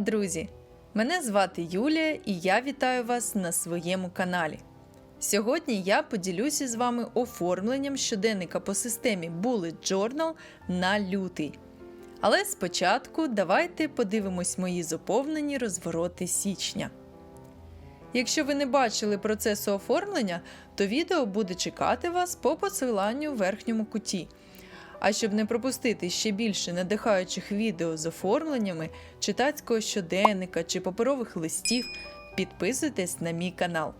друзі! Мене звати Юлія і я вітаю вас на своєму каналі. Сьогодні я поділюся з вами оформленням щоденника по системі Bullet Journal на лютий. Але спочатку давайте подивимось мої заповнені розвороти січня. Якщо ви не бачили процесу оформлення, то відео буде чекати вас по посиланню в верхньому куті. А щоб не пропустити ще більше надихаючих відео з оформленнями, читацького щоденника чи паперових листів, підписуйтесь на мій канал.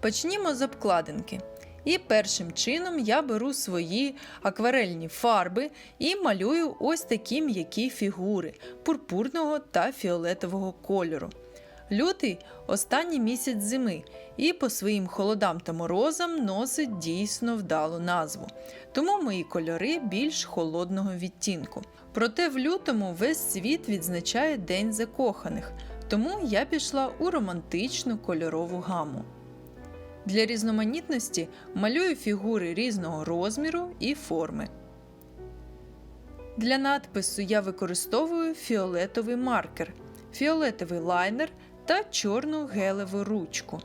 Почнімо з обкладинки. І першим чином я беру свої акварельні фарби і малюю ось такі м'які фігури пурпурного та фіолетового кольору. Лютий останній місяць зими, і по своїм холодам та морозам носить дійсно вдалу назву. Тому мої кольори більш холодного відтінку. Проте в лютому весь світ відзначає День закоханих, тому я пішла у романтичну кольорову гаму. Для різноманітності малюю фігури різного розміру і форми. Для надпису я використовую фіолетовий маркер, фіолетовий лайнер та чорну гелеву ручку.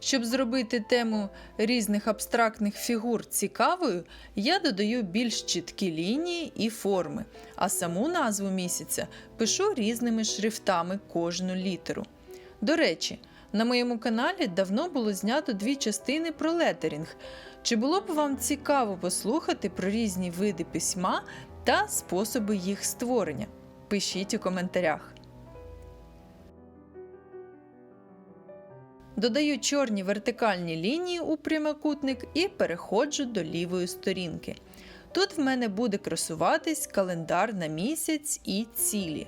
Щоб зробити тему різних абстрактних фігур цікавою, я додаю більш чіткі лінії і форми, а саму назву місяця пишу різними шрифтами кожну літеру. До речі, на моєму каналі давно було знято дві частини про летерінг. Чи було б вам цікаво послухати про різні види письма та способи їх створення? Пишіть у коментарях. Додаю чорні вертикальні лінії у прямокутник і переходжу до лівої сторінки. Тут в мене буде красуватись календар на місяць і цілі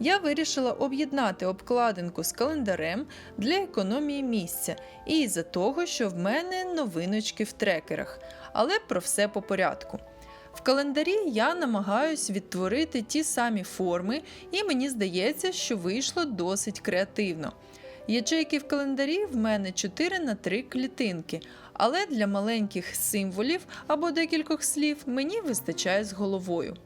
я вирішила об'єднати обкладинку з календарем для економії місця і із-за того, що в мене новиночки в трекерах, але про все по порядку. В календарі я намагаюсь відтворити ті самі форми, і мені здається, що вийшло досить креативно. Ячейки в календарі в мене 4 на 3 клітинки, але для маленьких символів або декількох слів мені вистачає з головою.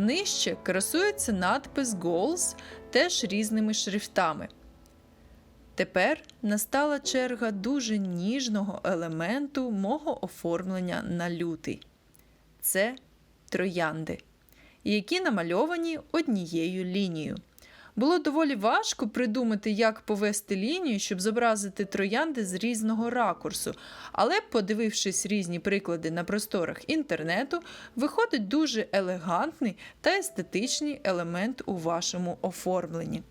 Нижче красується надпис Goals теж різними шрифтами. Тепер настала черга дуже ніжного елементу мого оформлення на лютий. Це троянди, які намальовані однією лінією. Було доволі важко придумати, як повести лінію, щоб зобразити троянди з різного ракурсу, але, подивившись різні приклади на просторах інтернету, виходить дуже елегантний та естетичний елемент у вашому оформленні.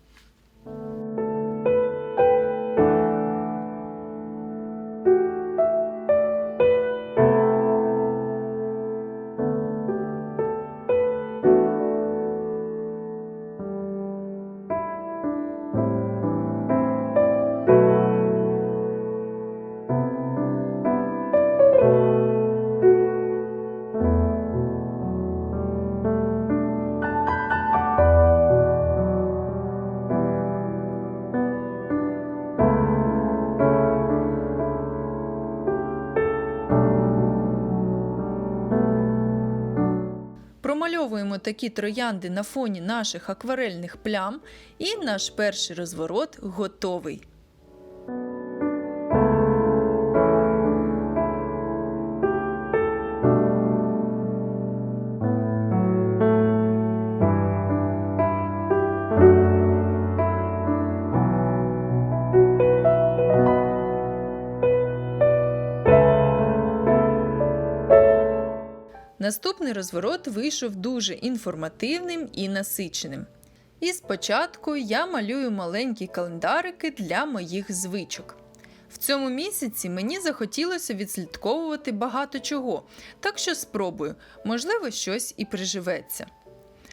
Промальовуємо такі троянди на фоні наших акварельних плям, і наш перший розворот готовий. Наступний розворот вийшов дуже інформативним і насиченим. І спочатку я малюю маленькі календарики для моїх звичок. В цьому місяці мені захотілося відслідковувати багато чого, так що спробую, можливо, щось і приживеться.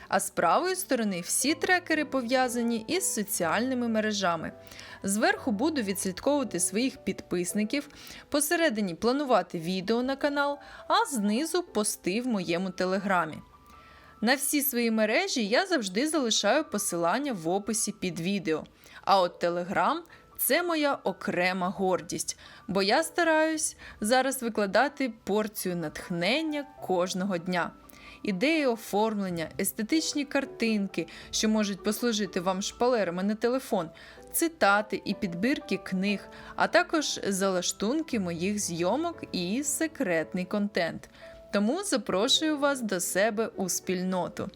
А з правої сторони всі трекери пов'язані із соціальними мережами. Зверху буду відслідковувати своїх підписників, посередині планувати відео на канал, а знизу пости в моєму телеграмі. На всі свої мережі я завжди залишаю посилання в описі під відео. А от Телеграм це моя окрема гордість, бо я стараюсь зараз викладати порцію натхнення кожного дня. Ідеї оформлення, естетичні картинки, що можуть послужити вам шпалерами на телефон, цитати і підбірки книг, а також залаштунки моїх зйомок і секретний контент. Тому запрошую вас до себе у спільноту.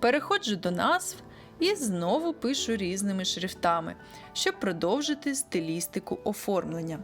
Переходжу до назв і знову пишу різними шрифтами, щоб продовжити стилістику оформлення.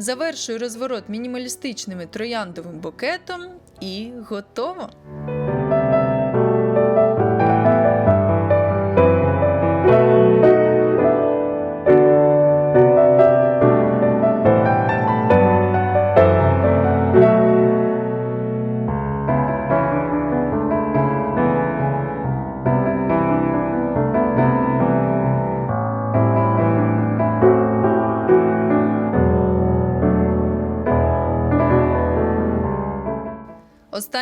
Завершую розворот мінімалістичним трояндовим букетом і готово!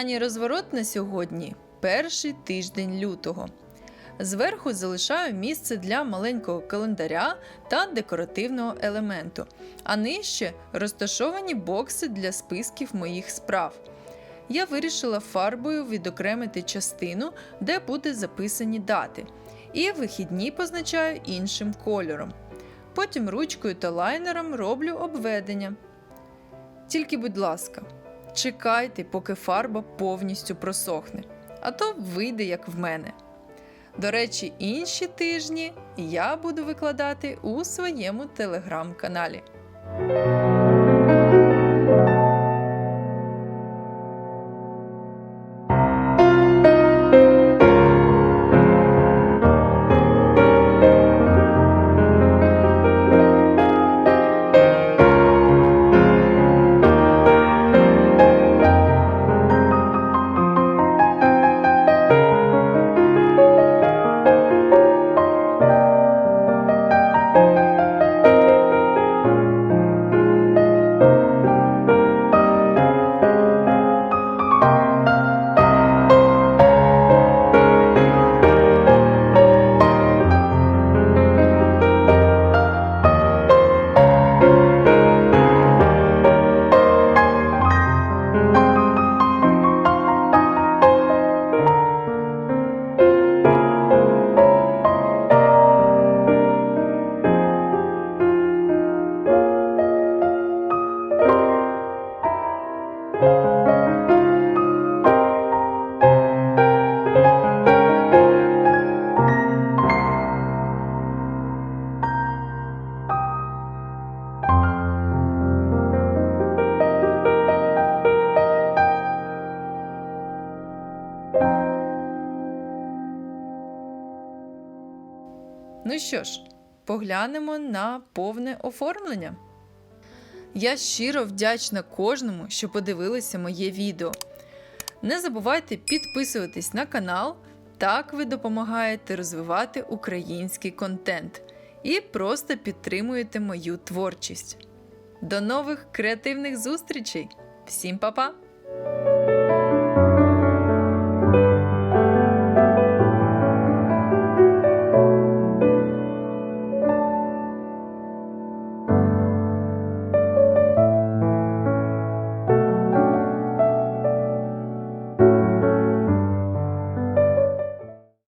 Останній розворот на сьогодні перший тиждень лютого. Зверху залишаю місце для маленького календаря та декоративного елементу, а нижче розташовані бокси для списків моїх справ. Я вирішила фарбою відокремити частину, де буде записані дати, і вихідні позначаю іншим кольором. Потім ручкою та лайнером роблю обведення. Тільки, будь ласка, чекайте, поки фарба повністю просохне, а то вийде як в мене. До речі, інші тижні я буду викладати у своєму телеграм-каналі. Що ж, поглянемо на повне оформлення. Я щиро вдячна кожному, що подивилися моє відео. Не забувайте підписуватись на канал, так ви допомагаєте розвивати український контент і просто підтримуєте мою творчість. До нових креативних зустрічей! Всім па-па!